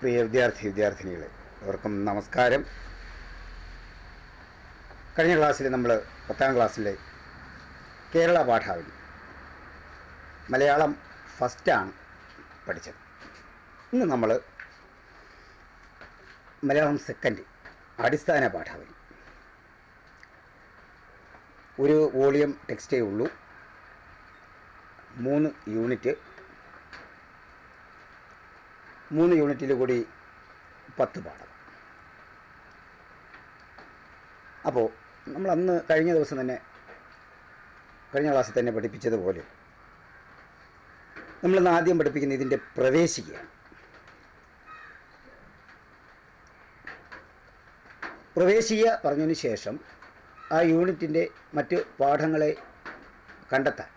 പ്രിയ വിദ്യാർത്ഥി വിദ്യാർത്ഥിനികളെ അവർക്കും നമസ്കാരം. കഴിഞ്ഞ ക്ലാസ്സിൽ നമ്മൾ പത്താം ക്ലാസ്സിലെ കേരള പാഠാവലി മലയാളം ഫസ്റ്റാണ് പഠിച്ചത്. ഇന്ന് നമ്മൾ മലയാളം സെക്കൻഡ് അടിസ്ഥാന പാഠാവലി. ഒരു വോളിയം ടെക്സ്റ്റേ ഉള്ളൂ. മൂന്ന് യൂണിറ്റ് മൂന്ന് യൂണിറ്റിൽ കൂടി പത്ത് പാഠം. അപ്പോൾ നമ്മൾ അന്ന് കഴിഞ്ഞ ദിവസം തന്നെ കഴിഞ്ഞ ക്ലാസ്സിൽ തന്നെ പഠിപ്പിച്ചതുപോലെ നമ്മളിന്ന് ആദ്യം പഠിപ്പിക്കുന്ന ഇതിന്റെ പ്രവേശിക്കുകയാണ് പ്രവേശിക പറഞ്ഞതിന് ശേഷം ആ യൂണിറ്റിന്റെ മറ്റ് പാഠങ്ങളെ കണ്ടെത്താൻ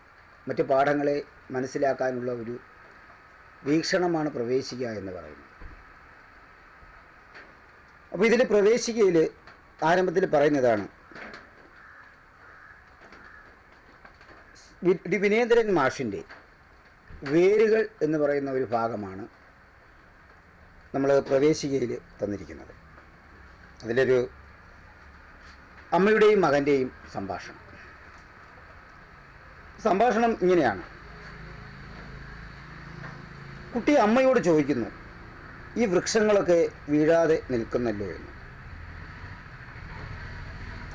മറ്റ് പാഠങ്ങളെ മനസ്സിലാക്കാനുള്ള ഒരു വീക്ഷണമാണ് പ്രവേശിക്കുക എന്ന് പറയുന്നത്. അപ്പോൾ ഇതിൽ പ്രവേശികയിൽ ആരംഭത്തിൽ പറയുന്നതാണ് വിനേന്ദ്രൻ മാഷിന്റെ വേരുകൾ എന്ന് പറയുന്ന ഒരു ഭാഗമാണ് നമ്മൾ പ്രവേശികയിൽ തന്നിരിക്കുന്നത്. അതിലൊരു അമ്മയുടെയും മകന്റെയും സംഭാഷണം. സംഭാഷണം ഇങ്ങനെയാണ്. കുട്ടി അമ്മയോട് ചോദിക്കുന്നു ഈ വൃക്ഷങ്ങളൊക്കെ വീഴാതെ നിൽക്കുന്നല്ലോ എന്ന്?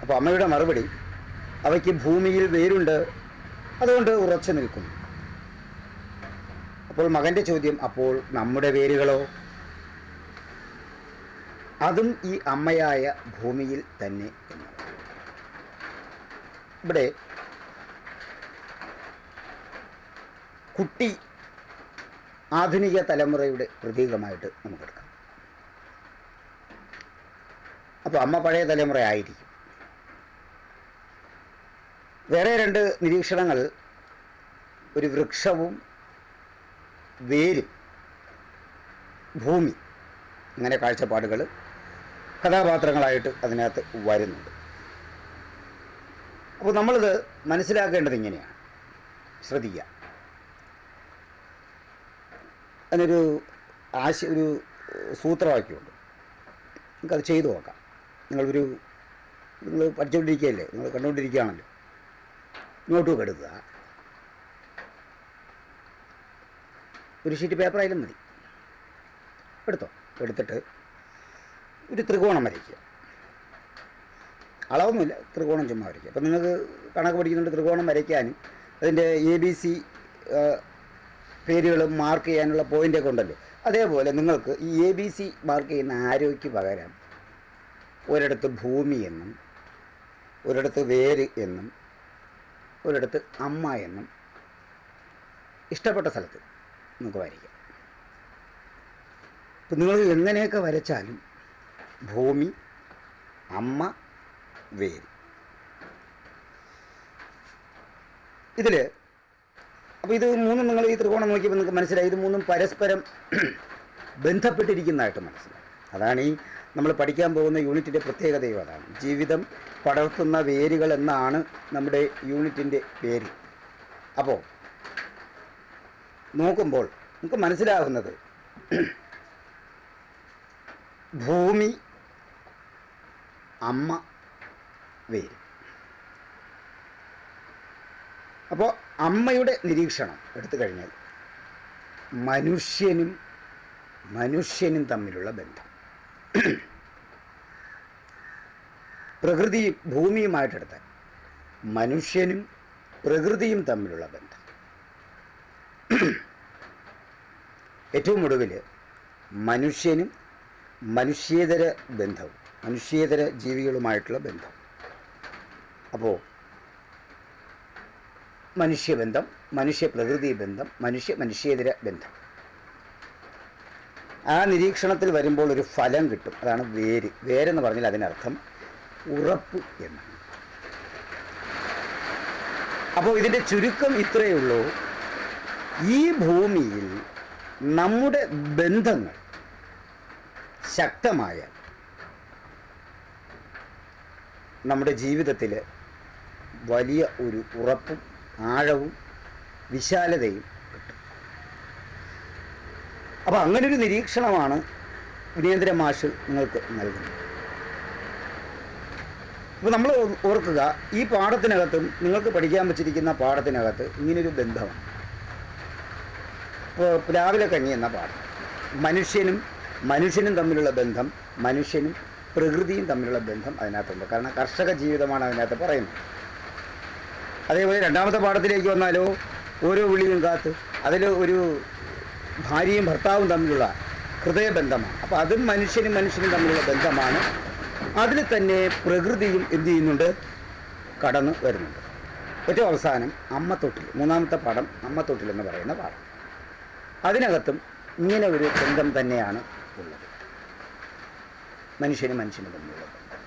അപ്പോൾ അമ്മയുടെ മറുപടി അവയ്ക്ക് ഭൂമിയിൽ വേരുണ്ട് അതുകൊണ്ട് ഉറച്ചു നിൽക്കുന്നു. അപ്പോൾ മകന്റെ ചോദ്യം അപ്പോൾ നമ്മുടെ വേരുകളോ? അതും ഈ അമ്മയായ ഭൂമിയിൽ തന്നെ എന്ന്. ഇവിടെ കുട്ടി ആധുനിക തലമുറയുടെ പ്രതീകമായിട്ട് നമുക്കെടുക്കാം. അപ്പോൾ അമ്മ പഴയ തലമുറ ആയിരിക്കും. വേറെ രണ്ട് നിരീക്ഷണങ്ങൾ ഒരു വൃക്ഷവും വേരും ഭൂമി അങ്ങനെ കാഴ്ചപ്പാടുകൾ കഥാപാത്രങ്ങളായിട്ട് അതിനകത്ത് വരുന്നുണ്ട്. അപ്പോൾ നമ്മളിത് മനസ്സിലാക്കേണ്ടത് ഇങ്ങനെയാണ്. ശ്രദ്ധിക്കുക. അതിനൊരു ആശ ഒരു സൂത്രവാക്യമുണ്ട്. നിങ്ങൾക്കത് ചെയ്തു നോക്കാം. നിങ്ങളൊരു നിങ്ങൾ പഠിച്ചുകൊണ്ടിരിക്കുകയല്ലേ? നിങ്ങൾ കണ്ടുകൊണ്ടിരിക്കുകയാണല്ലോ. നോട്ട് എടുക്കുക. ഒരു ഷീറ്റ് പേപ്പർ ആയാലും മതി. എടുത്തോ? എടുത്തിട്ട് ഒരു ത്രികോണം വരയ്ക്കുക. അളവൊന്നുമില്ല. ത്രികോണം ചുമ്മാ വരയ്ക്കുക. അപ്പം നിങ്ങൾക്ക് കണക്ക് പഠിക്കുന്നുണ്ട് ത്രികോണം വരയ്ക്കാനും. അതിന്റെ എ ബി സി പേരുകൾ മാർക്ക് ചെയ്യാനുള്ള പോയിന്റൊക്കെ ഉണ്ടല്ലോ. അതേപോലെ നിങ്ങൾക്ക് ഈ എ ബി സി മാർക്ക് ചെയ്യുന്ന ആരോയ്ക്ക് പകരം ഒരിടത്ത് ഭൂമി എന്നും ഒരിടത്ത് വേര് എന്നും ഒരിടത്ത് അമ്മ എന്നും ഇഷ്ടപ്പെട്ട സ്ഥലത്ത് നമുക്ക് വരയ്ക്കാം. ഇപ്പം നിങ്ങൾ എങ്ങനെയൊക്കെ വരച്ചാലും ഭൂമി അമ്മ വേര്. ഇതിൽ അപ്പോൾ ഇത് മൂന്നും നിങ്ങൾ ഈ ത്രികോണം നോക്കിയപ്പോൾ നിങ്ങൾക്ക് മനസ്സിലായി. ഇത് മൂന്നും പരസ്പരം ബന്ധപ്പെട്ടിരിക്കുന്നതായിട്ട് മനസ്സിലായി. അതാണ് ഈ നമ്മൾ പഠിക്കാൻ പോകുന്ന യൂണിറ്റിന്റെ പ്രത്യേകതയും അതാണ്. ജീവിതം പടർത്തുന്ന വേരുകൾ എന്നാണ് നമ്മുടെ യൂണിറ്റിന്റെ പേര്. അപ്പോൾ നോക്കുമ്പോൾ നമുക്ക് മനസ്സിലാകുന്നത് ഭൂമി അമ്മ വേര്. അപ്പോൾ അമ്മയുടെ നിരീക്ഷണം എടുത്തു കഴിഞ്ഞാൽ മനുഷ്യനും മനുഷ്യനും തമ്മിലുള്ള ബന്ധം. പ്രകൃതി ഭൂമിയുമായിട്ടെടുത്താൽ മനുഷ്യനും പ്രകൃതിയും തമ്മിലുള്ള ബന്ധം. ഏറ്റവും ഒടുവിൽ മനുഷ്യനും മനുഷ്യേതര ബന്ധവും മനുഷ്യേതര ജീവികളുമായിട്ടുള്ള ബന്ധം അപ്പോൾ മനുഷ്യബന്ധം മനുഷ്യ പ്രകൃതി ബന്ധം. മനുഷ്യ മനുഷ്യേതര ബന്ധം ആ നിരീക്ഷണത്തിൽ വരുമ്പോൾ ഒരു ഫലം കിട്ടും. അതാണ് വേര്. വേരെന്ന് പറഞ്ഞാൽ അതിനർത്ഥം ഉറപ്പ് എന്ന് അപ്പോൾ ഇതിന്റെ ചുരുക്കം ഇത്രയേ ഉള്ളൂ. ഈ ഭൂമിയിൽ നമ്മുടെ ബന്ധങ്ങൾ ശക്തമായ നമ്മുടെ ജീവിതത്തിൽ വലിയ ഒരു ഉറപ്പും ആഴവും വിശാലതയും കിട്ടും. അപ്പോൾ അങ്ങനൊരു നിരീക്ഷണമാണ് വിനേന്ദ്ര മാഷ് നിങ്ങൾക്ക് നൽകുന്നത്. അപ്പോൾ നമ്മൾ ഓർക്കുക ഈ പാഠത്തിനകത്തും നിങ്ങൾക്ക് പഠിക്കാൻ വെച്ചിരിക്കുന്ന പാഠത്തിനകത്ത് ഇങ്ങനൊരു ബന്ധമാണ്. ഇപ്പോൾ രാവിലെ കഞ്ഞി എന്ന പാഠം. മനുഷ്യനും മനുഷ്യനും തമ്മിലുള്ള ബന്ധം മനുഷ്യനും പ്രകൃതിയും തമ്മിലുള്ള ബന്ധം അതിനകത്തുണ്ട്. കാരണം കർഷക ജീവിതമാണ് അതിനകത്ത് പറയുന്നത്. അതേപോലെ രണ്ടാമത്തെ പാഠത്തിലേക്ക് വന്നാലോ ഓരോ വിളിയും കാത്ത് അതിൽ ഒരു ഭാര്യയും ഭർത്താവും തമ്മിലുള്ള ഹൃദയബന്ധമാണ്. അപ്പോൾ അതും മനുഷ്യനും മനുഷ്യനും തമ്മിലുള്ള ബന്ധമാണ്. അതിൽ തന്നെ പ്രകൃതിയും എന്തു ചെയ്യുന്നുണ്ട്? കടന്നു വരുന്നുണ്ട്. ഏറ്റവും അവസാനം അമ്മത്തൊട്ടിൽ മൂന്നാമത്തെ പാഠം അമ്മത്തൊട്ടിൽ എന്ന് പറയുന്ന പാഠം. അതിനകത്തും ഇങ്ങനെ ഒരു ബന്ധം തന്നെയാണ് ഉള്ളത്. മനുഷ്യനും മനുഷ്യനും തമ്മിലുള്ള ബന്ധം.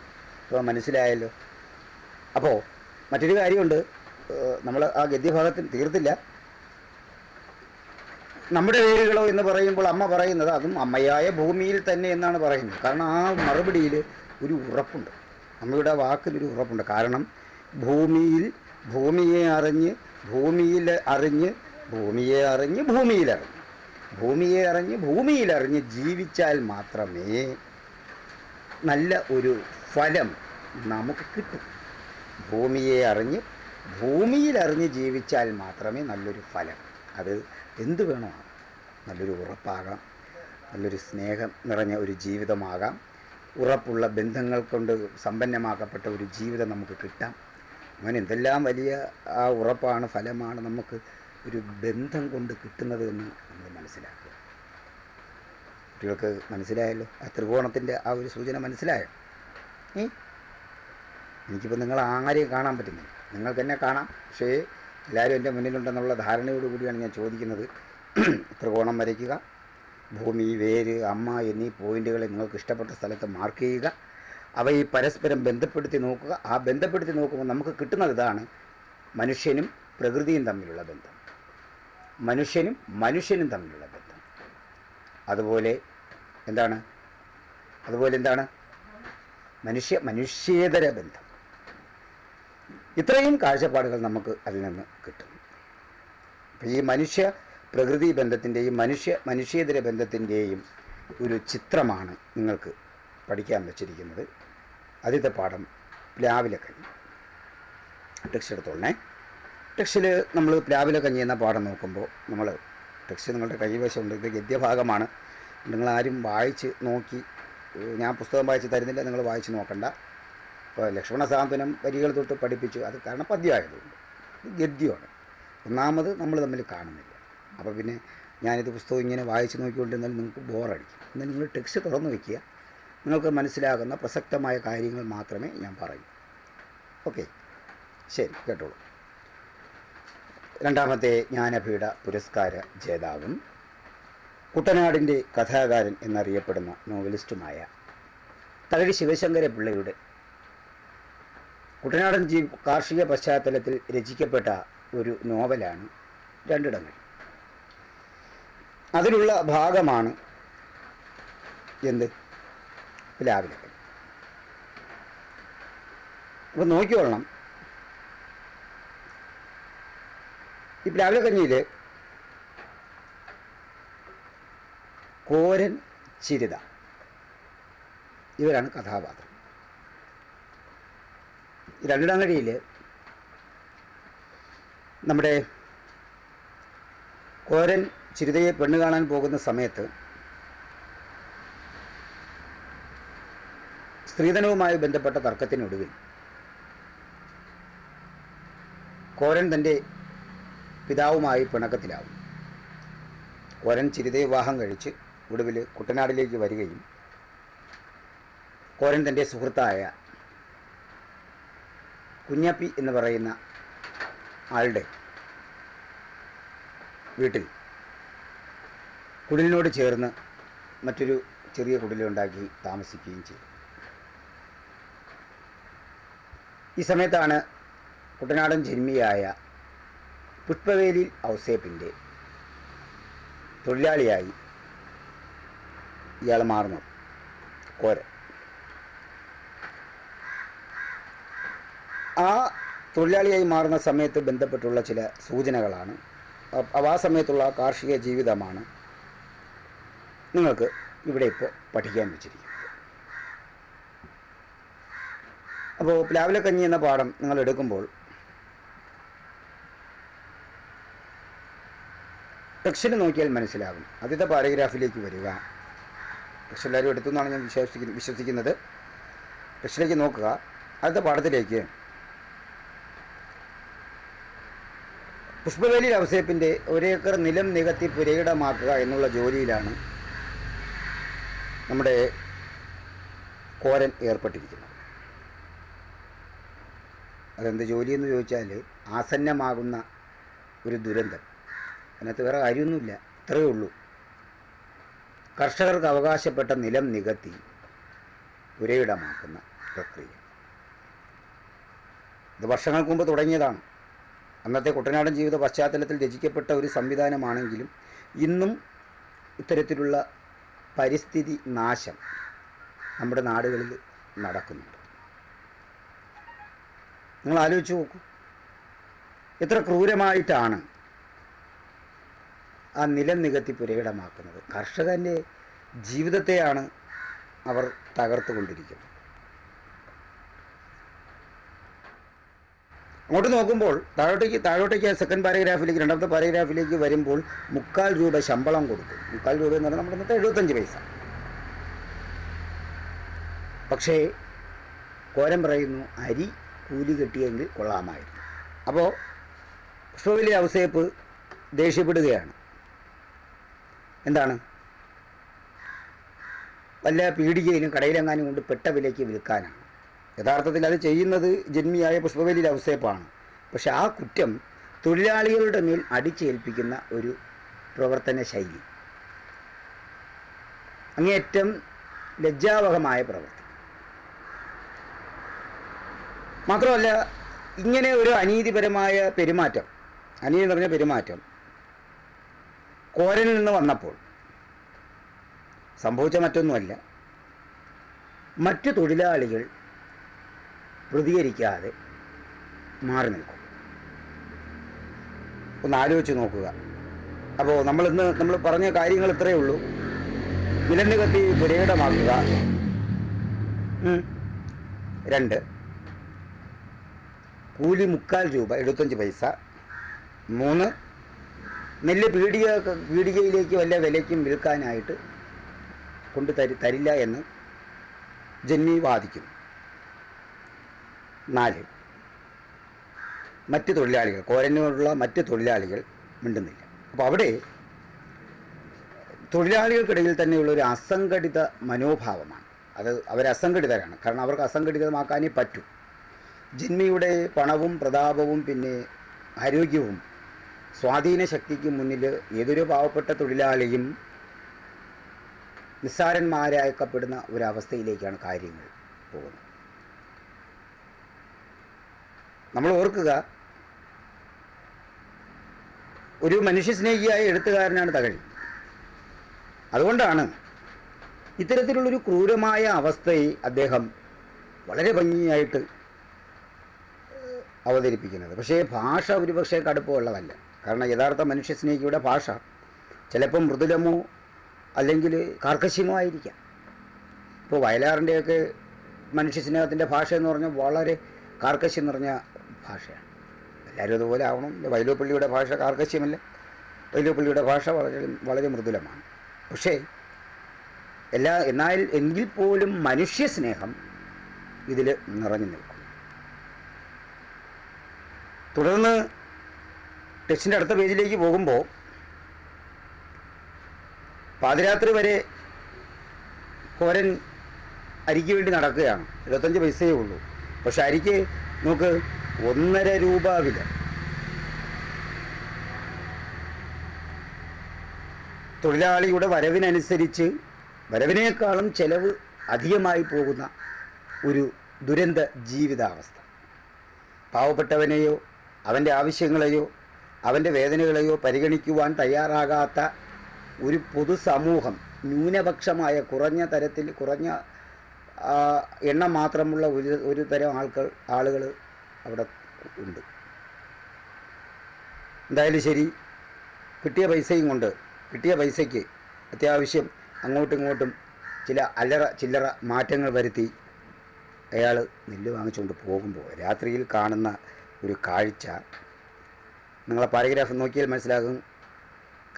ഇപ്പോൾ മനസ്സിലായല്ലോ? അപ്പോൾ മറ്റൊരു കാര്യമുണ്ട്. നമ്മൾ ആ ഗദ്യഭാഗത്തിൽ തീർത്തില്ല. നമ്മുടെ വേരുകളോ എന്ന് പറയുമ്പോൾ അമ്മ പറയുന്നത് അതും അമ്മയായ ഭൂമിയിൽ തന്നെ എന്നാണ് പറയുന്നത്. കാരണം ആ മറുപടിയിൽ ഒരു ഉറപ്പുണ്ട്. അമ്മയുടെ വാക്കിനൊരു ഉറപ്പുണ്ട്. കാരണം ഭൂമിയിൽ ഭൂമിയെ അറിഞ്ഞ് ഭൂമിയിൽ അറിഞ്ഞ് ഭൂമിയെ അറിഞ്ഞ് ഭൂമിയിലറിഞ്ഞ് ഭൂമിയെ അറിഞ്ഞ് ഭൂമിയിലറിഞ്ഞ് ജീവിച്ചാൽ മാത്രമേ നല്ല ഒരു ഫലം നമുക്ക് കിട്ടും. ഭൂമിയെ അറിഞ്ഞ് ഭൂമിയിലറിഞ്ഞ് ജീവിച്ചാൽ മാത്രമേ നല്ലൊരു ഫലം അത് എന്ത് വേണോ. നല്ലൊരു ഉറപ്പാകാം. നല്ലൊരു സ്നേഹം നിറഞ്ഞ ഒരു ജീവിതമാകാം. ഉറപ്പുള്ള ബന്ധങ്ങൾ കൊണ്ട് സമ്പന്നമാക്കപ്പെട്ട ഒരു ജീവിതം നമുക്ക് കിട്ടാം. അങ്ങനെ എന്തെല്ലാം വലിയ ആ ഉറപ്പാണ് ഫലമാണ് നമുക്ക് ഒരു ബന്ധം കൊണ്ട് കിട്ടുന്നത് എന്ന് നമ്മൾ മനസ്സിലാക്കുക. കുട്ടികൾക്ക് മനസ്സിലായല്ലോ? ആ ത്രികോണത്തിന്റെ ആ ഒരു സൂചന മനസ്സിലായോ? ഏ? എനിക്കിപ്പോൾ നിങ്ങൾ ആരെയും കാണാൻ പറ്റുന്നില്ല. നിങ്ങൾക്ക് എന്നെ കാണാം. പക്ഷേ എല്ലാവരും എന്റെ മുന്നിലുണ്ടെന്നുള്ള ധാരണയോട് കൂടിയാണ് ഞാൻ ചോദിക്കുന്നത്. ത്രികോണം വരയ്ക്കുക ഭൂമി വേര് അമ്മ എന്നീ പോയിന്റുകളെ നിങ്ങൾക്ക് ഇഷ്ടപ്പെട്ട സ്ഥലത്ത് മാർക്ക് ചെയ്യുക അവയെ പരസ്പരം ബന്ധപ്പെടുത്തി നോക്കുക. ആ ബന്ധപ്പെടുത്തി നോക്കുമ്പോൾ നമുക്ക് കിട്ടുന്നത് ഇതാണ് മനുഷ്യനും പ്രകൃതിയും തമ്മിലുള്ള ബന്ധം. മനുഷ്യനും മനുഷ്യനും തമ്മിലുള്ള ബന്ധം. അതുപോലെ എന്താണ്? അതുപോലെ എന്താണ്? മനുഷ്യ മനുഷ്യേതര ബന്ധം. ഇത്രയും കാഴ്ചപ്പാടുകൾ നമുക്ക് അതിൽ നിന്ന് കിട്ടും. അപ്പോൾ ഈ മനുഷ്യ പ്രകൃതി ബന്ധത്തിന്റെയും മനുഷ്യ മനുഷ്യേതര ബന്ധത്തിന്റെയും ഒരു ചിത്രമാണ് നിങ്ങൾക്ക് പഠിക്കാൻ വച്ചിരിക്കുന്നത്. ആദ്യത്തെ പാഠം പ്ലാവിലെ കഞ്ഞി ടെക്സ്റ്റ് എടുത്തോളണേ. ടെക്സ്റ്റിൽ നമ്മൾ പ്ലാവിലെ കഞ്ഞി എന്ന പാഠം നോക്കുമ്പോൾ നമ്മൾ ടെക്സ്റ്റ് നിങ്ങളുടെ കൈവശം ഉണ്ട് ഇത് ഗദ്യഭാഗമാണ്. നിങ്ങളാരും വായിച്ച് നോക്കി ഞാൻ പുസ്തകം വായിച്ച് തരുന്നില്ല നിങ്ങൾ വായിച്ച് നോക്കണ്ട. ലക്ഷ്മണ സാന്ത്വനം വരികൾ തൊട്ട് പഠിപ്പിച്ചു അത് കാരണം പദ്യമായതുകൊണ്ട്. ഗദ്യമാണ്. ഒന്നാമത് നമ്മൾ തമ്മിൽ കാണുന്നില്ല. അപ്പോൾ പിന്നെ ഞാനിത് പുസ്തകം ഇങ്ങനെ വായിച്ച് നോക്കിക്കൊണ്ടിരുന്നാൽ നിങ്ങൾക്ക് ബോറടിക്കും. എന്നാൽ നിങ്ങൾ ടെക്സ്റ്റ് തുറന്നു വയ്ക്കുക നിങ്ങൾക്ക് മനസ്സിലാകുന്ന പ്രസക്തമായ കാര്യങ്ങൾ മാത്രമേ ഞാൻ പറയൂ. ഓക്കെ. ശരി കേട്ടോളൂ. രണ്ടാമത്തെ ജ്ഞാനപീഠ പുരസ്കാര ജേതാവും കുട്ടനാടിന്റെ കഥാകാരൻ എന്നറിയപ്പെടുന്ന നോവലിസ്റ്റുമായ തകഴി ശിവശങ്കര പിള്ളയുടെ കുട്ടനാടൻ ജീ കാർഷിക പശ്ചാത്തലത്തിൽ രചിക്കപ്പെട്ട ഒരു നോവലാണ് രണ്ടിടങ്ങൾ. അതിലുള്ള ഭാഗമാണ് എന്ത്? പ്ലാവിലക്കൻ അപ്പോൾ നോക്കിക്കൊള്ളണം. ഈ പ്ലാവിലക്കഞ്ഞിയിൽ കോരൻ ചിരിത. ഇവരാണ് കഥാപാത്രം. രണ്ടിടങ്ങഴിയിൽ നമ്മുടെ കോരൻ ചിരിതയെ പെണ്ണ് കാണാൻ പോകുന്ന സമയത്ത് സ്ത്രീധനവുമായി ബന്ധപ്പെട്ട തർക്കത്തിനൊടുവിൽ കോരൻ തന്റെ പിതാവുമായി പിണക്കത്തിലാവും. കോരൻ ചിരിതയെ വിവാഹം കഴിച്ച് ഒടുവിൽ കുട്ടനാടിലേക്ക് വരികയും കോരൻ തന്റെ സുഹൃത്തായ കുഞ്ഞപ്പി എന്ന് പറയുന്ന ആളുടെ വീട്ടിൽ കുടിലിനോട് ചേർന്ന് മറ്റൊരു ചെറിയ കുടിലുണ്ടാക്കി താമസിക്കുകയും ചെയ്തു. ഈ സമയത്താണ് കുട്ടനാടൻ ജന്മിയായ പുഷ്പവേലി ഔസേപ്പിന്റെ തൊഴിലാളിയായി ഇയാൾ മാറുന്നത്. കോര. ആ തൊഴിലാളിയായി മാറുന്ന സമയത്ത് ബന്ധപ്പെട്ടുള്ള ചില സൂചനകളാണ്. ആ സമയത്തുള്ള കാർഷിക ജീവിതമാണ് നിങ്ങൾക്ക് ഇവിടെ ഇപ്പോൾ പഠിക്കാൻ വെച്ചിരിക്കുന്നത്. അപ്പോൾ പ്ലാവിലക്കഞ്ഞി എന്ന പാഠം നിങ്ങൾ എടുക്കുമ്പോൾ ടെക്സ്റ്റിന് നോക്കിയാൽ മനസ്സിലാകും. ആദ്യത്തെ പാരഗ്രാഫിലേക്ക് വരിക. ടെക്സ്റ്റ് എല്ലാവരും എടുത്തു എന്നാണ് ഞാൻ വിശ്വസിക്കുന്നത് വിശ്വസിക്കുന്നത്. ടെക്സ്റ്റിലേക്ക് നോക്കുക. അടുത്ത പാഠത്തിലേക്ക് പുഷ്പവേലി ഔസേപ്പിന്റെ ഒരേക്കർ നിലം നികത്തി പുരയിടമാക്കുക എന്നുള്ള ജോലിയിലാണ് നമ്മുടെ കോരൻ ഏർപ്പെട്ടിരിക്കുന്നത്. അതെന്ത് ജോലിയെന്ന് ചോദിച്ചാൽ ആസന്നമാകുന്ന ഒരു ദുരന്തം. അതിനകത്ത് വേറെ കാര്യമൊന്നുമില്ല ഇത്രയേ ഉള്ളൂ. കർഷകർക്ക് അവകാശപ്പെട്ട നിലം നികത്തി പുരയിടമാക്കുന്ന പ്രക്രിയ. ഇത് വർഷങ്ങൾക്ക് മുമ്പ് തുടങ്ങിയതാണ്. അന്നത്തെ കുട്ടനാടൻ ജീവിത പശ്ചാത്തലത്തിൽ രചിക്കപ്പെട്ട ഒരു സംവിധാനമാണെങ്കിലും ഇന്നും ഇത്തരത്തിലുള്ള പരിസ്ഥിതി നാശം നമ്മുടെ നാടുകളിൽ നടക്കുന്നുണ്ട്. നിങ്ങൾ ആലോചിച്ച് നോക്കൂ. എത്ര ക്രൂരമായിട്ടാണ് ആ നിലം നികത്തി പുരയിടമാക്കുന്നത്. കർഷകന്റെ ജീവിതത്തെയാണ് അവർ തകർത്തുകൊണ്ടിരിക്കുന്നത്. അങ്ങോട്ട് നോക്കുമ്പോൾ താഴോട്ടേക്ക് താഴോട്ടേക്ക് സെക്കൻഡ് പാരഗ്രാഫിലേക്ക് രണ്ടാമത്തെ പാരഗ്രാഫിലേക്ക് വരുമ്പോൾ മുക്കാൽ രൂപ ശമ്പളം കൊടുക്കും മുക്കാൽ രൂപ എന്ന് പറഞ്ഞാൽ നമ്മുടെ ഇന്നത്തെ എഴുപത്തഞ്ച് പൈസ. പക്ഷേ കോരം പറയുന്നു അരി കൂലി കിട്ടിയെങ്കിൽ കൊള്ളാമായിരുന്നു. അപ്പോൾ പുഷ്പവലി ഔസേപ്പ് ദേഷ്യപ്പെടുകയാണ്. എന്താണ്? വല്ല പീടികയിലും കടയിലെങ്ങാനും കൊണ്ട് പെട്ട വിലയ്ക്ക് വിൽക്കാനാണ്. യഥാർത്ഥത്തിൽ അത് ചെയ്യുന്നത് ജന്മിയായ പുഷ്പവേലി ലൗസേപ്പാണ് പക്ഷെ ആ കുറ്റം തൊഴിലാളികളുടെ മേൽ അടിച്ചേൽപ്പിക്കുന്ന ഒരു പ്രവർത്തന ശൈലി. അങ്ങേറ്റം ലജ്ജാവഹമായ പ്രവർത്തനം. മാത്രമല്ല ഇങ്ങനെ ഒരു അനീതിപരമായ പെരുമാറ്റം അനീതി നിറഞ്ഞ പെരുമാറ്റം കോരനിൽ നിന്ന് വന്നപ്പോൾ സംഭവിച്ച മറ്റൊന്നുമല്ല. മറ്റു തൊഴിലാളികൾ പ്രതികരിക്കാതെ മാറി നിൽക്കും. ഒന്ന് ആലോചിച്ച് നോക്കുക. അപ്പോൾ നമ്മളിന്ന് നമ്മൾ പറഞ്ഞ കാര്യങ്ങൾ ഇത്രയേ ഉള്ളൂ. വിലന് കത്തി പുരയിടമാക്കുക. ഉം. രണ്ട്. കൂലി മുക്കാൽ രൂപ എഴുപത്തഞ്ച് പൈസ. മൂന്ന്. നെല്ല് പീടിക പീടികയിലേക്ക് വല്ല വിലയ്ക്കും വിൽക്കാനായിട്ട് കൊണ്ട് തരി തരില്ല എന്ന് ജന്മി വാദിക്കുന്നു. നാല്. മറ്റ് തൊഴിലാളികൾ കോരനോടുള്ള മറ്റ് തൊഴിലാളികൾ മിണ്ടുന്നില്ല. അപ്പോൾ അവിടെ തൊഴിലാളികൾക്കിടയിൽ തന്നെയുള്ള ഒരു അസംഘടിത മനോഭാവമാണ്. അത് അവർ അസംഘടിതരാണ്. കാരണം അവർക്ക് അസംഘടിതമാക്കാനേ പറ്റൂ. ജിന്മിയുടെ പണവും പ്രതാപവും പിന്നെ ആരോഗ്യവും സ്വാധീന ശക്തിക്ക് മുന്നിൽ ഏതൊരു പാവപ്പെട്ട തൊഴിലാളിയും നിസ്സാരന്മാരാക്കപ്പെടുന്ന ഒരവസ്ഥയിലേക്കാണ് കാര്യങ്ങൾ പോകുന്നത്. നമ്മൾ ഓർക്കുക ഒരു മനുഷ്യസ്നേഹിയായ എഴുത്തുകാരനാണ് തകഴി. അതുകൊണ്ടാണ് ഇത്തരത്തിലുള്ളൊരു ക്രൂരമായ അവസ്ഥയെ അദ്ദേഹം വളരെ ഭംഗിയായിട്ട് അവതരിപ്പിക്കുന്നത്. പക്ഷേ ഭാഷ ഒരുപക്ഷെ കടുപ്പമുള്ളതല്ല കാരണം യഥാർത്ഥ മനുഷ്യസ്നേഹിയുടെ ഭാഷ ചിലപ്പം മൃദുലമോ അല്ലെങ്കിൽ കാർക്കശ്യമോ ആയിരിക്കാം. ഇപ്പോൾ വയലാറിന്റെയൊക്കെ മനുഷ്യസ്നേഹത്തിന്റെ ഭാഷ എന്ന് പറഞ്ഞാൽ വളരെ കാർക്കശ്യം നിറഞ്ഞ ഭാഷയാണ് എല്ലാവരും അതുപോലെ ആവണം. വൈലോപ്പള്ളിയുടെ ഭാഷ കാർക്കശ്യമല്ല. വൈലോപ്പള്ളിയുടെ ഭാഷ വളരെ വളരെ മൃദുലമാണ്. പക്ഷേ എല്ലാ എന്നാൽ എങ്കിൽ പോലും മനുഷ്യസ്നേഹം ഇതിൽ നിറഞ്ഞു നിൽക്കും തുടർന്ന് ടെക്സ്റ്റിന്റെ അടുത്ത പേജിലേക്ക് പോകുമ്പോൾ പാതിരാത്രി വരെ കോരൻ അരിക്ക് വേണ്ടി നടക്കുകയാണ്. ഇരുപത്തഞ്ച് പൈസയേ ഉള്ളൂ. പക്ഷെ അരിക്ക് നോക്ക് ഒന്നര രൂപ വില. തൊഴിലാളിയുടെ വരവിനനുസരിച്ച് വരവിനേക്കാളും ചെലവ് അധികമായി പോകുന്ന ഒരു ദുരന്ത ജീവിതാവസ്ഥ. പാവപ്പെട്ടവനെയോ അവന്റെ ആവശ്യങ്ങളെയോ അവന്റെ വേദനകളെയോ പരിഗണിക്കുവാൻ തയ്യാറാകാത്ത ഒരു പൊതുസമൂഹം ന്യൂനപക്ഷമായ കുറഞ്ഞ തരത്തിൽ കുറഞ്ഞ എണ്ണം മാത്രമുള്ള ഒരു ഒരു തരം ആൾക്കാർ ആളുകൾ അവിടെ ഉണ്ട്. എന്തായാലും ശരി കിട്ടിയ പൈസയും കൊണ്ട് കിട്ടിയ പൈസയ്ക്ക് അത്യാവശ്യം അങ്ങോട്ടും ഇങ്ങോട്ടും ചില അല്ലറ ചില്ലറ മാറ്റങ്ങൾ വരുത്തി അയാൾ നെല്ല് വാങ്ങിച്ചുകൊണ്ട് പോകുമ്പോൾ രാത്രിയിൽ കാണുന്ന ഒരു കാഴ്ച നിങ്ങളെ പാരഗ്രാഫ് നോക്കിയാൽ മനസ്സിലാകും.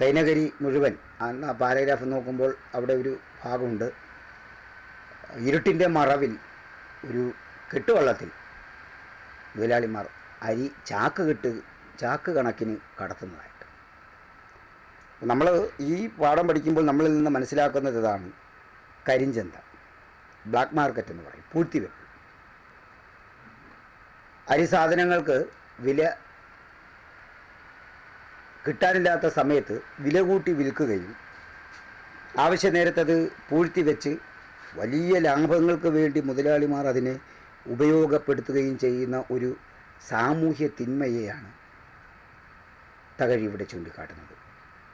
കൈനകരി മുഴുവൻ ആ പാരഗ്രാഫ് നോക്കുമ്പോൾ അവിടെ ഒരു ഭാഗമുണ്ട്. ഇരുട്ടിന്റെ മറവിൽ ഒരു കെട്ടുവള്ളത്തിൽ മുതലാളിമാർ അരി ചാക്ക് കെട്ട് ചാക്ക് കണക്കിന് കടത്തുന്നതായിട്ട്. നമ്മൾ ഈ പാഠം പഠിക്കുമ്പോൾ നമ്മളിൽ നിന്ന് മനസ്സിലാക്കുന്നത് ഇതാണ്. കരിഞ്ചന്ത ബ്ലാക്ക് മാർക്കറ്റ് എന്ന് പറയും പൂഴ്ത്തിവെപ്പ്. അരി സാധനങ്ങൾക്ക് വില കിട്ടാനില്ലാത്ത സമയത്ത് വില കൂട്ടി വിൽക്കുകയും ആവശ്യ നേരത്തത് പൂഴ്ത്തി വെച്ച് വലിയ ലാഭങ്ങൾക്ക് വേണ്ടി മുതലാളിമാർ അതിനെ ഉപയോഗപ്പെടുത്തുകയും ചെയ്യുന്ന ഒരു സാമൂഹ്യ തിന്മയെയാണ് തകഴി ഇവിടെ ചൂണ്ടിക്കാട്ടുന്നത്.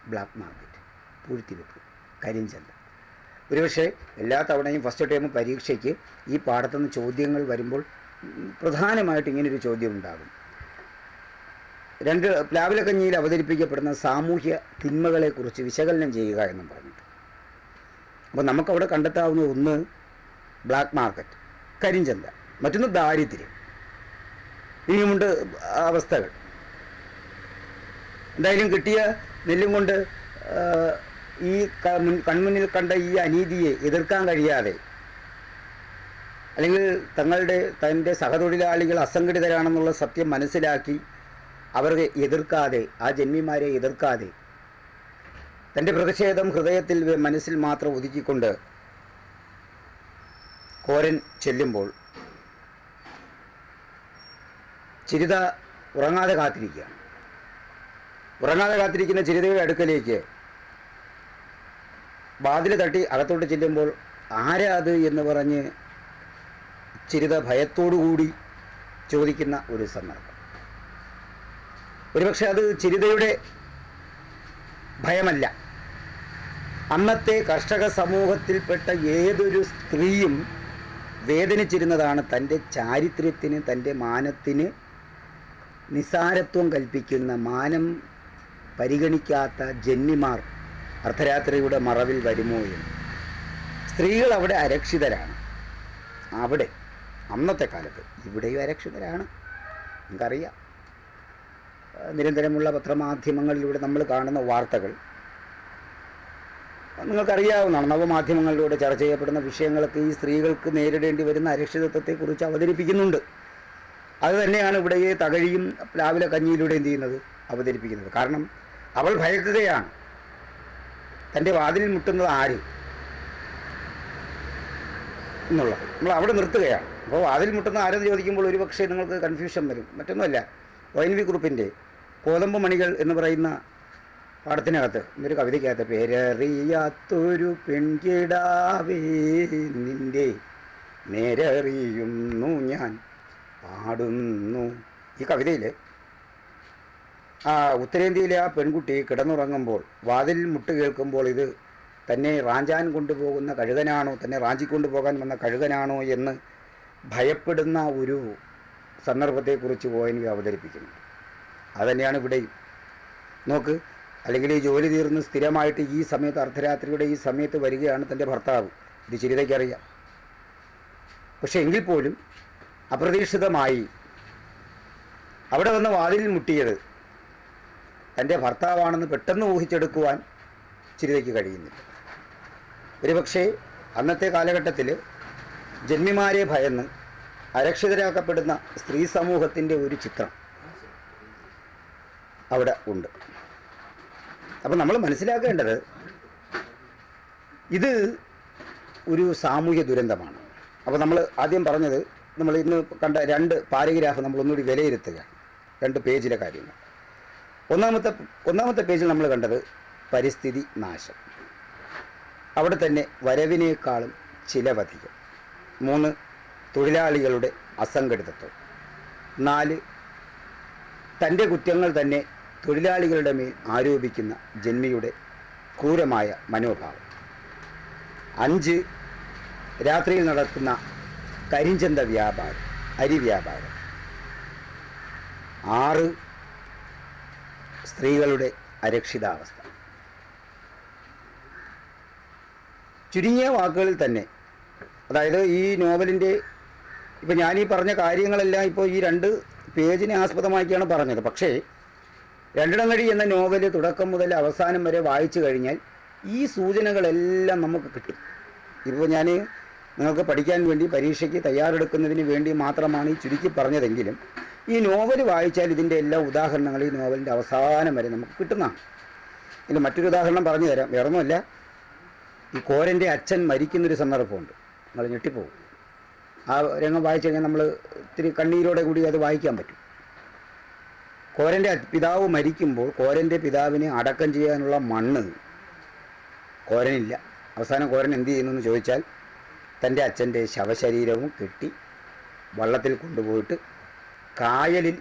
ബ്ലാക്ക് മാർക്കറ്റ് പൂഴ്ത്തിവെപ്പ് കരിഞ്ചന്ത. ഒരുപക്ഷെ എല്ലാ തവണയും ഫസ്റ്റ് ടൈം പരീക്ഷയ്ക്ക് ഈ പാഠത്തുനിന്ന് ചോദ്യങ്ങൾ വരുമ്പോൾ പ്രധാനമായിട്ട് ഇങ്ങനൊരു ചോദ്യം ഉണ്ടാകും രണ്ട് പ്ലാവിലക്കഞ്ഞിയിൽ അവതരിപ്പിക്കപ്പെടുന്ന സാമൂഹ്യ തിന്മകളെക്കുറിച്ച് വിശകലനം ചെയ്യുക എന്നും പറഞ്ഞിട്ട്. അപ്പോൾ നമുക്കവിടെ കണ്ടെത്താവുന്ന ഒന്ന് ബ്ലാക്ക് മാർക്കറ്റ് കരിഞ്ചന്ത. മറ്റൊന്ന് ദാരിദ്ര്യം. ഇനിയുമുണ്ട് അവസ്ഥകൾ. എന്തായാലും കിട്ടിയ നെല്ലും കൊണ്ട് ഈ കൺമുന്നിൽ കണ്ട ഈ അനീതിയെ എതിർക്കാൻ കഴിയാതെ അല്ലെങ്കിൽ തങ്ങളുടെ തന്റെ സഹതൊഴിലാളികൾ അസംഘടിതരാണെന്നുള്ള സത്യം മനസ്സിലാക്കി അവരെ എതിർക്കാതെ ആ ജന്മിമാരെ എതിർക്കാതെ തന്റെ പ്രതിഷേധം ഹൃദയത്തിൽ മനസ്സിൽ മാത്രം ഒതുക്കിക്കൊണ്ട് കോരൻ ചെല്ലുമ്പോൾ ചിരിത ഉറങ്ങാതെ കാത്തിരിക്കുകയാണ്. ഉറങ്ങാതെ കാത്തിരിക്കുന്ന ചിരിതയുടെ അടുക്കലേക്ക് വാതിൽ തട്ടി അകത്തോട്ട് ചെല്ലുമ്പോൾ ആരാ അത് എന്ന് പറഞ്ഞ് ചിരിത ഭയത്തോടുകൂടി ചോദിക്കുന്ന ഒരു സന്ദർഭം. ഒരുപക്ഷെ അത് ചിരിതയുടെ ഭയമല്ല. അന്നത്തെ കർഷക സമൂഹത്തിൽപ്പെട്ട ഏതൊരു സ്ത്രീയും വേദനിച്ചിരുന്നതാണ് തന്റെ ചാരിത്ര്യത്തിന് തന്റെ മാനത്തിന് നിസാരത്വം കൽപ്പിക്കുന്ന മാനം പരിഗണിക്കാത്ത ജന്മിമാർ അർദ്ധരാത്രിയുടെ മറവിൽ വരുമോ എന്ന്. സ്ത്രീകൾ അവിടെ അരക്ഷിതരാണ്. അവിടെ അന്നത്തെ കാലത്ത് ഇവിടെയും അരക്ഷിതരാണ്. നമുക്കറിയാം നിരന്തരമുള്ള പത്രമാധ്യമങ്ങളിലൂടെ നമ്മൾ കാണുന്ന വാർത്തകൾ നിങ്ങൾക്കറിയാവുന്നതാണ്. നവമാധ്യമങ്ങളിലൂടെ ചർച്ച ചെയ്യപ്പെടുന്ന വിഷയങ്ങളൊക്കെ ഈ സ്ത്രീകൾക്ക് നേരിടേണ്ടി വരുന്ന അരക്ഷിതത്വത്തെക്കുറിച്ച് അവതരിപ്പിക്കുന്നുണ്ട്. അത് തന്നെയാണ് ഇവിടെ ഈ തകഴിയും രാവിലെ കഞ്ഞിയിലൂടെ ചെയ്യുന്നത്? അവതരിപ്പിക്കുന്നത്. കാരണം അവൾ ഭയക്കുകയാണ്. തന്റെ വാതിലിൽ മുട്ടുന്നത് ആര്? എന്നുള്ളത്. നമ്മൾ അവിടെ നിർത്തുകയാണ്. അപ്പോൾ വാതിൽ മുട്ടുന്ന ആരെന്ന് ചോദിക്കുമ്പോൾ ഒരു പക്ഷേ നിങ്ങൾക്ക് കൺഫ്യൂഷൻ വരും. മറ്റൊന്നുമല്ല. ഒ എൻ വി ഗ്രൂപ്പിന്റെ കോതമ്പ് മണികൾ എന്ന് പറയുന്ന പാടത്തിനകത്ത് ഒരു കവിതയ്ക്കകത്ത് പേരറിയാത്തൊരു പെൺകിടാവേ നിന്റെ നേരറിയുന്നു ഞാൻ പാടുന്നു. ഈ കവിതയിൽ ആ ഉത്തരേന്ത്യയിലെ ആ പെൺകുട്ടി കിടന്നുറങ്ങുമ്പോൾ വാതിൽ മുട്ട് കേൾക്കുമ്പോൾ ഇത് തന്നെ റാഞ്ചാൻ കൊണ്ടുപോകുന്ന കഴുകനാണോ തന്നെ റാഞ്ചിക്കൊണ്ടു പോകാൻ വന്ന കഴുകനാണോ എന്ന് ഭയപ്പെടുന്ന ഒരു സന്ദർഭത്തെക്കുറിച്ച് ഒ എൻ വി അവതരിപ്പിക്കുന്നു. അതുതന്നെയാണ് ഇവിടെയും. നോക്ക് അല്ലെങ്കിൽ ഈ ജോലി തീർന്ന് സ്ഥിരമായിട്ട് ഈ സമയത്ത് അർദ്ധരാത്രിയുടെ ഈ സമയത്ത് വരികയാണ് തന്റെ ഭർത്താവ്. ഇത് ചിരിതയ്ക്കറിയാം. പക്ഷേ എങ്കിൽ പോലും അപ്രതീക്ഷിതമായി. അവിടെ വന്ന് വാതിലിൽ മുട്ടിയത് തന്റെ ഭർത്താവാണെന്ന് പെട്ടെന്ന് ഊഹിച്ചെടുക്കുവാൻ ചിരിതയ്ക്ക് കഴിയുന്നില്ല ഒരുപക്ഷെ അന്നത്തെ കാലഘട്ടത്തിൽ ജന്മിമാരെ ഭയന്ന് അരക്ഷിതരാക്കപ്പെടുന്ന സ്ത്രീ സമൂഹത്തിന്റെ ഒരു ചിത്രം അവിടെ ഉണ്ട്. അപ്പം നമ്മൾ മനസ്സിലാക്കേണ്ടത് ഇത് ഒരു സാമൂഹ്യ ദുരന്തമാണ്. അപ്പോൾ നമ്മൾ ആദ്യം പറഞ്ഞത് നമ്മൾ ഇന്ന് കണ്ട രണ്ട് പാരഗ്രാഫ് നമ്മൾ ഒന്നുകൂടി വിലയിരുത്തുക. രണ്ട് പേജിലെ കാര്യങ്ങൾ. ഒന്നാമത്തെ ഒന്നാമത്തെ പേജിൽ നമ്മൾ കണ്ടത് പരിസ്ഥിതി നാശം. അവിടെ തന്നെ വരവിനേക്കാളും ചിലവധികം. മൂന്ന് തൊഴിലാളികളുടെ അസംഘടിതത്വം. നാല് തന്റെ കുറ്റങ്ങൾ തന്നെ തൊഴിലാളികളുടെ മേൽ ആരോപിക്കുന്ന ജന്മിയുടെ ക്രൂരമായ മനോഭാവം. അഞ്ച് രാത്രിയിൽ നടക്കുന്ന കരിഞ്ചന്ത വ്യാപാരം അരി വ്യാപാരം. ആറ് സ്ത്രീകളുടെ അരക്ഷിതാവസ്ഥ. ചുരുങ്ങിയ വാക്കുകളിൽ തന്നെ അതായത് ഈ നോവലിന്റെ ഞാൻ ഈ പറഞ്ഞ കാര്യങ്ങളെല്ലാം ഇപ്പോൾ ഈ രണ്ട് പേജിനെ ആസ്പദമാക്കിയാണ് പറഞ്ഞത്. പക്ഷേ രണ്ടിടങ്ങഴി എന്ന നോവൽ തുടക്കം മുതൽ അവസാനം വരെ വായിച്ചു കഴിഞ്ഞാൽ ഈ സൂചനകളെല്ലാം നമുക്ക് കിട്ടും. ഇപ്പോൾ ഞാൻ നിങ്ങൾക്ക് പഠിക്കാൻ വേണ്ടി പരീക്ഷയ്ക്ക് തയ്യാറെടുക്കുന്നതിന് വേണ്ടി മാത്രമാണ് ഈ ചുരുക്കി പറഞ്ഞതെങ്കിലും ഈ നോവൽ വായിച്ചാൽ ഇതിന്റെ എല്ലാ ഉദാഹരണങ്ങളും ഈ നോവലിന്റെ അവസാനം വരെ നമുക്ക് കിട്ടുന്നതാണ്. ഇതിൽ മറ്റൊരു ഉദാഹരണം പറഞ്ഞു തരാം. വേറൊന്നുമല്ല. ഈ കോരന്റെ അച്ഛൻ മരിക്കുന്നൊരു സന്ദർഭമുണ്ട്. നിങ്ങൾ ഞെട്ടിപ്പോകും. ആ രംഗം വായിച്ചു കഴിഞ്ഞാൽ നമ്മൾ ഇത്തിരി കണ്ണീരോടെ കൂടി അത് വായിക്കാൻ പറ്റും. കോരന്റെ പിതാവ് മരിക്കുമ്പോൾ കോരന്റെ പിതാവിനെ അടക്കം ചെയ്യാനുള്ള മണ്ണ് കോരനില്ല. അവസാനം കോരൻ എന്ത് ചെയ്യുന്നു എന്ന് ചോദിച്ചാൽ തന്റെ അച്ഛന്റെ ശവശരീരവും കെട്ടി വള്ളത്തിൽ കൊണ്ടുപോയിട്ട് കായലിൽ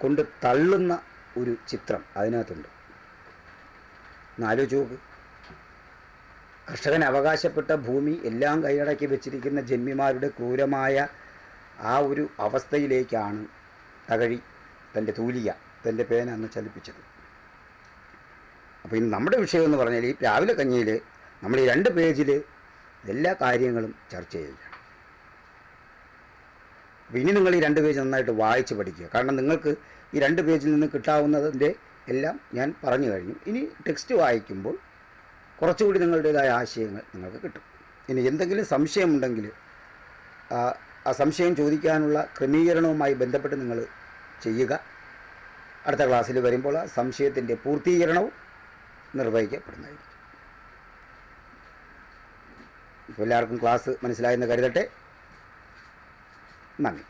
കൊണ്ട് തള്ളുന്ന ഒരു ചിത്രം അതിനകത്തുണ്ട്. നാലു ചോക്ക് കർഷകൻ അവകാശപ്പെട്ട ഭൂമി എല്ലാം കൈയടക്കി വെച്ചിരിക്കുന്ന ജന്മിമാരുടെ ക്രൂരമായ ആ ഒരു അവസ്ഥയിലേക്കാണ് തകഴി തന്റെ തൂലിക തന്റെ പേന അന്ന് ചലിപ്പിച്ചത്. അപ്പോൾ ഇനി നമ്മുടെ വിഷയം എന്ന് പറഞ്ഞാൽ ഈ രാവിലെ കഞ്ഞിയിൽ നമ്മൾ ഈ രണ്ട് പേജിൽ എല്ലാ കാര്യങ്ങളും ചർച്ച അപ്പോൾ ഇനി നിങ്ങൾ ഈ രണ്ട് പേജ് നന്നായിട്ട് വായിച്ച് പഠിക്കുക. കാരണം നിങ്ങൾക്ക് ഈ രണ്ട് പേജിൽ നിന്ന് കിട്ടാവുന്നതിന്റെ എല്ലാം ഞാൻ പറഞ്ഞു കഴിഞ്ഞു. ഇനി ടെക്സ്റ്റ് വായിക്കുമ്പോൾ കുറച്ചുകൂടി നിങ്ങളുടേതായ ആശയങ്ങൾ നിങ്ങൾക്ക് കിട്ടും. ഇനി എന്തെങ്കിലും സംശയമുണ്ടെങ്കിൽ ആ സംശയം ചോദിക്കാനുള്ള ക്രമീകരണവുമായി ബന്ധപ്പെട്ട് നിങ്ങൾ ചെയ്യുക. അടുത്ത ക്ലാസ്സിൽ വരുമ്പോൾ ആ സംശയത്തിന്റെ പൂർത്തീകരണവും നിർവഹിക്കപ്പെടുന്നതായിരിക്കും. എല്ലാവർക്കും ക്ലാസ് മനസ്സിലായെന്ന് കരുതട്ടെ. നന്ദി.